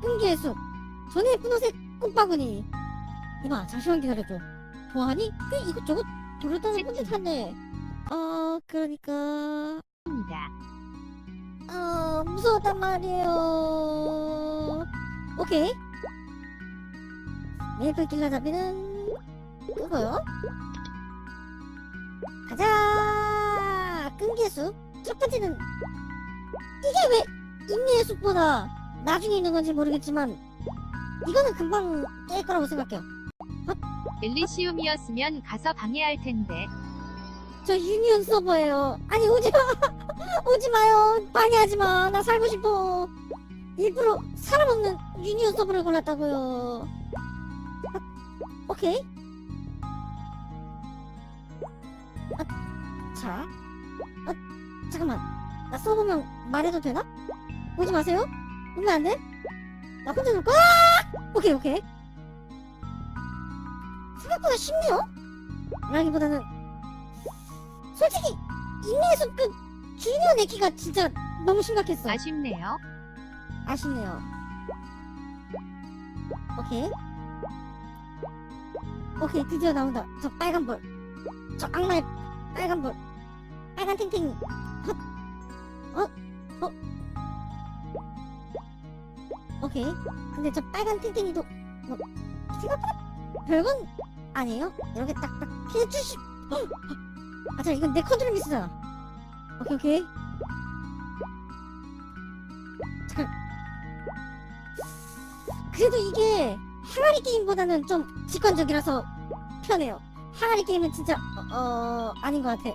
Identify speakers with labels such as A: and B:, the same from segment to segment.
A: 끈기의 숲 전에 분홍색 꽃바구니. 이봐 잠시만 기다려줘. 보아하니? 꽤 이것저것 돌아다니는 건 듯한데. 어 그러니까.
B: 입니다.
A: 어 무서웠단 말이에요. 오케이. 메이플 길라 잡이는 그거요. 가자! 끈기의 숲첫 번째는 이게 왜 인내의 숲보다 나중에 있는 건지 모르겠지만 이거는 금방 깰 거라고 생각해요.
B: 엘리시움이었으면 가서 방해할 텐데.
A: 저 유니온 서버예요. 아니 오지 마. 오지 마요. 방해하지 마. 나 살고 싶어. 일부러 사람 없는 유니온 서버를 골랐다고요. 아, 오케이. 아, 자. 아, 잠깐만. 나 써보면 말해도 되나? 오지 마세요 오면 안 돼? 나 혼자 놀 거야? 오케이 오케이. 생각보다 쉽네요? 라기보다는 솔직히 인내에서 그 주니어 내기가 진짜 너무 심각했어.
B: 아쉽네요.
A: 아쉽네요. 오케이. 오케이 드디어 나온다. 저 빨간 볼저 악마의 빨간 볼 빨간 탱탱이. 헛. 어? 어? 오케이 근데 저 빨간 탱탱이도 뭐 생각보다 별건 아니에요 이렇게 딱딱 피해주시 아, 자, 이건 내 컨트롤 미스잖아. 오케이, 오케이. 잠깐. 그래도 이게 항아리 게임보다는 좀 직관적이라서 편해요. 항아리 게임은 진짜, 어, 어, 아닌 것 같아.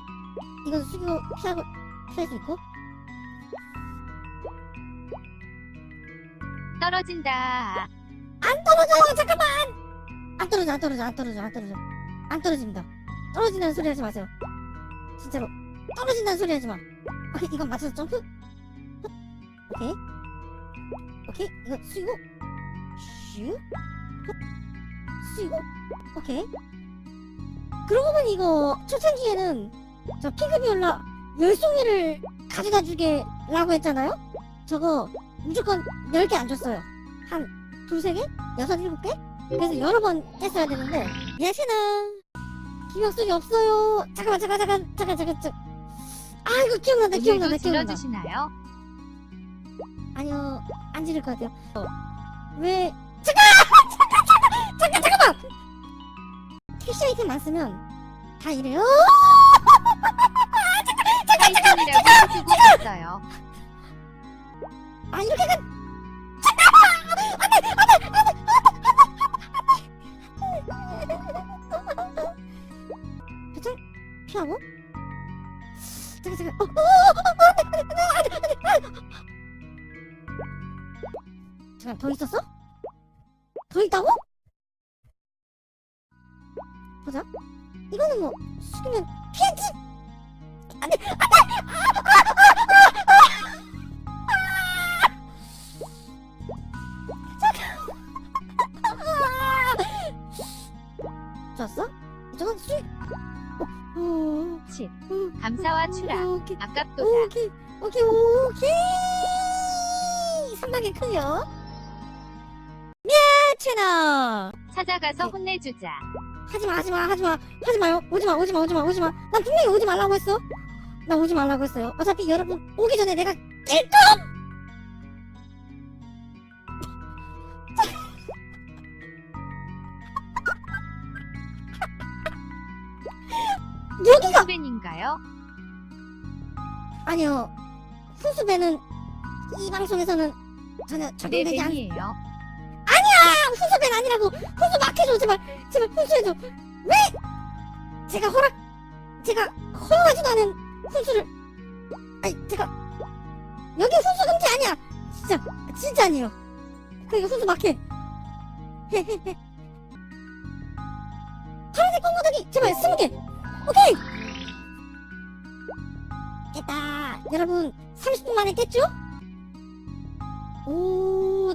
A: 이건 숙이고 피하고, 피할 수 있고.
B: 떨어진다.
A: 안 떨어져! 잠깐만! 안 떨어져, 안 떨어져, 안 떨어져, 안 떨어져. 안 떨어집니다. 떨어진다는 소리 하지 마세요. 진짜로. 떨어진다는 소리 하지 마. 오케이, 이건 맞춰서 점프. 흡. 오케이. 오케이, 이거 쓰고. 슈. 흡. 쓰고. 오케이. 그러고 보니 이거 초창기에는 저 피그비올라 열송이를 가져다 주게 라고 했잖아요? 저거 무조건 10개 안 줬어요. 한 두세 개? 여섯 일곱 개? 그래서 여러 번 뗐어야 되는데 예시는 기억 속이 없어요. 잠깐만 잠깐 잠깐 잠깐 잠깐 잠깐. 아 이거 기억난다 기억난다 기억난다.
B: 질러주시나요?
A: 아니요 안 지를 것 같아요. 어. 왜 잠깐 잠깐 잠깐 잠깐 잠깐만. 캐시 아이템 안 쓰면 다 이래요.
B: 타이슨이라고 쓰고 있어요.
A: 아 이렇게 가. 잠깐만. 도착 피하고. 잠깐 잠깐. 어, 어, 어, 있었어? 더 있다고? 보자. 이거는 뭐 숙이면 피했지. 안돼 좋았 어,
B: 감사와
A: 어,
B: 추락.
A: 오케이,
B: 아깝도다.
A: 오케이, 오케이, 오케이. 상당히 크요. 야 채널.
B: 찾아가서
A: 네.
B: 혼내주자.
A: 하지마, 하지마, 하지마, 하지마요. 오지마, 오지마, 오지마, 오지마. 난 분명히 오지 말라고 했어. 나 오지 말라고 했어요. 어차피 여러분 오기 전에 내가 깰 거.
B: 후배인가요?
A: 아니요. 후수배는 이 방송에서는 전혀
B: 네
A: 적용되지 않.
B: 벤이에요.
A: 아, 후수배는 아니라고. 후수 막해줘 제발. 제발 후수해줘. 왜? 제가 허락, 제가 허용하지도 않은 후수를. 아니 제가 여기 후수 금지 아니야. 진짜 진짜 아니에요. 그러니까 후수 막해. 헤헤헤. 파란색 꽁고등이 제발 스무 개. 오케이. 깼다. 여러분 30분 만에 깼죠? 5단계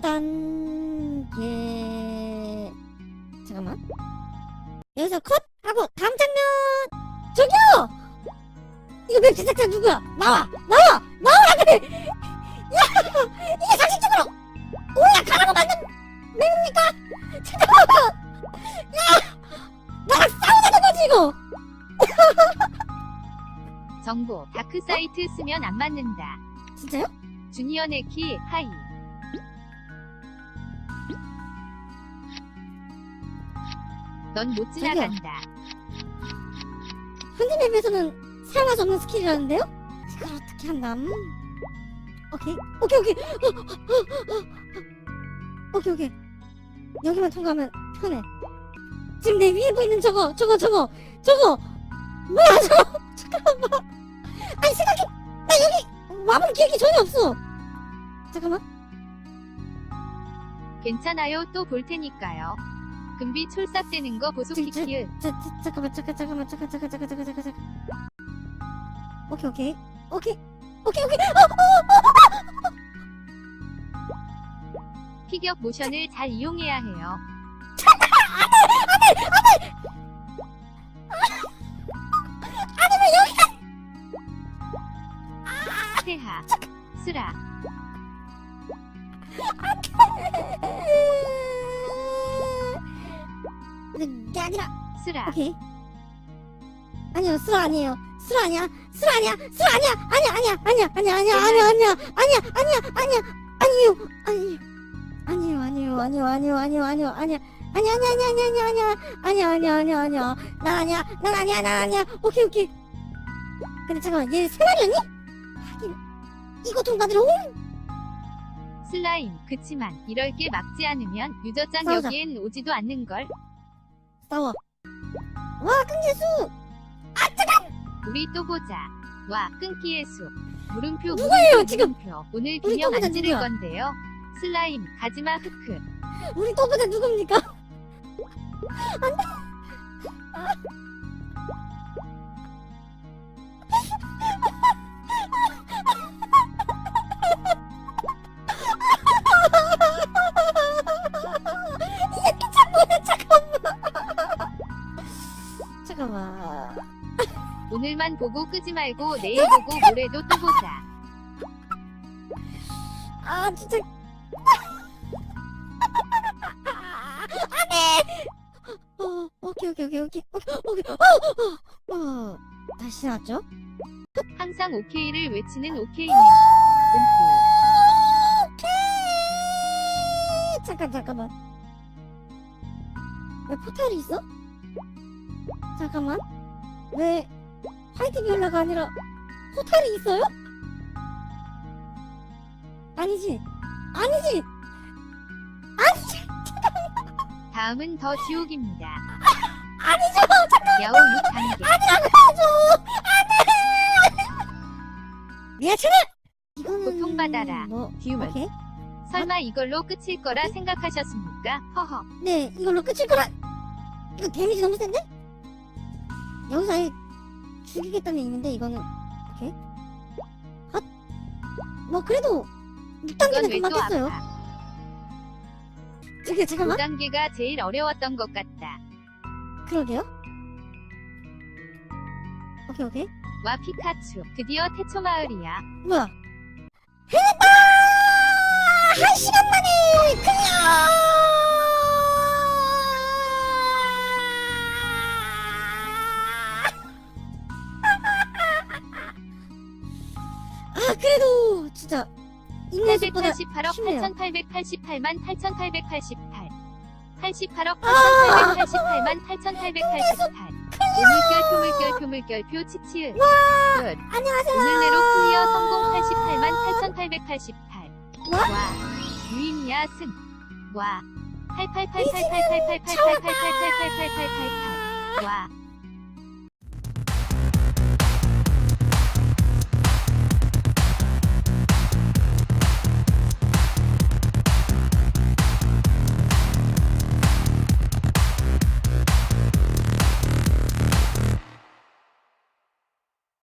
A: 잠깐만 여기서 컷 하고 다음 장면 저기요 이거 맵 제작자 누구야 나와 나와 나와라 그래 야 이게 상식적으로 가라고 말 맵입니까? 잠깐만! 야! 나랑 싸우자는 거지, 이거!
B: 정보 다크 사이트 쓰면 안 맞는다.
A: 진짜요?
B: 주니어 네키 하이. 넌 못. 지나간다.
A: 현재 맵에서는 사용할 수 없는 스킬이라는데요? 이걸 어떻게 한담? 오케이, 오케이, 오케이. 어, 어, 어, 어. 오케이, 오케이. 여기만 통과하면 편해. 지금 내 위에 보이는 저거, 저거, 저거, 저거. 뭐야, 저거. 잠깐만. 아니, 생각해. 나 여기 와본 기억이 전혀 없어. 잠깐만.
B: 괜찮아요. 또 볼 테니까요. 금비 촐싹대는 거 보소
A: 저, 저,
B: 키키을.
A: 자, 자, 잠깐만, 잠깐, 잠깐만, 잠깐, 잠깐, 잠깐, 잠깐, 잠깐, 잠깐. 오케이, 오케이, 오케이, 오케이, 오케이. 어,
B: 피격 모션을 잘 이용해야 해요. 세하, 수라,
A: 그게 아니라
B: 수라,
A: 오케이 아니요 술 아니에요 술 아니야 술 아니야 술 아니야 아니야 아니야 아니야 아니야 아니야 아니야 아니야 아니야 아니야 아니야 아니요 아니요 아니요 아니요 아니요 아니요 아니요 아니야 아니야 아니야 아니야 아니야 아니야 아니야 아니야 아니야 아니야 난 아니야 난 아니야 난 아니야 오케이 오케이 근데 잠깐만 얘 세 마리였니? 이거 통과들어
B: 슬라임. 그치만 이럴 게 막지 않으면 유저짱
A: 싸우자.
B: 여기엔 오지도 않는 걸.
A: 싸워 와 끈재수
B: 우리 또 보자. 와, 끊기의 수. 물음표
A: 누구예요,
B: 물음표,
A: 지금?
B: 물음표. 오늘
A: 우리
B: 비명
A: 또 보자,
B: 안 지를
A: 누구야?
B: 건데요. 슬라임, 가지마 흑흑.
A: 우리 또보다 누굽니까? 이게
B: 오늘만 보고 끄지 말고 내일 보고 모레도 또 보자.
A: 아 진짜 안돼 어 오케이 오케이 오케이 오케이 오케이 오케이 어, 어, 어. 다시 나왔죠?
B: 항상 오케이를 외치는 오케이님. 음,
A: 오케이 잠깐 잠깐만 왜 포탈이 있어? 잠깐만 왜 화이트 비올라가 아니라 포탈이 있어요? 아니지 아니지
B: 다음은 더 지옥입니다.
A: 아니죠
B: 야오 6단계.
A: 아니라고 미아차라 이거는
B: 고통받아라.
A: 뭐
B: 듀문.
A: 오케이
B: 설마 이걸로 끝일 거라 생각하셨습니까? 허허.
A: 네 이걸로 끝일 거라 이거 데미지 너무 센데? 여기서 아예 죽이겠다는 의미인데 이거는 오케이 핫뭐 그래도
B: 이건
A: 6단계는
B: 왜
A: 금방
B: 또
A: 깼어요? 저기 잠깐만
B: 5단계가 제일 어려웠던 것 같다.
A: 그러게요 오케이 오케이
B: 와 피카츄. 드디어 태초 마을이야.
A: 뭐야 해냈다 한 시간 만에
B: 888억
A: 쉽네요.
B: 8888만 8888 88억
A: 아!
B: 8888만 8888 오물결 표물결 표물결 표 치치은 끝
A: 안녕하세요.
B: 오늘 내로 클리어 성공 88만 8888
A: 와?
B: 와. 유인이야 승와. 8888888888888888와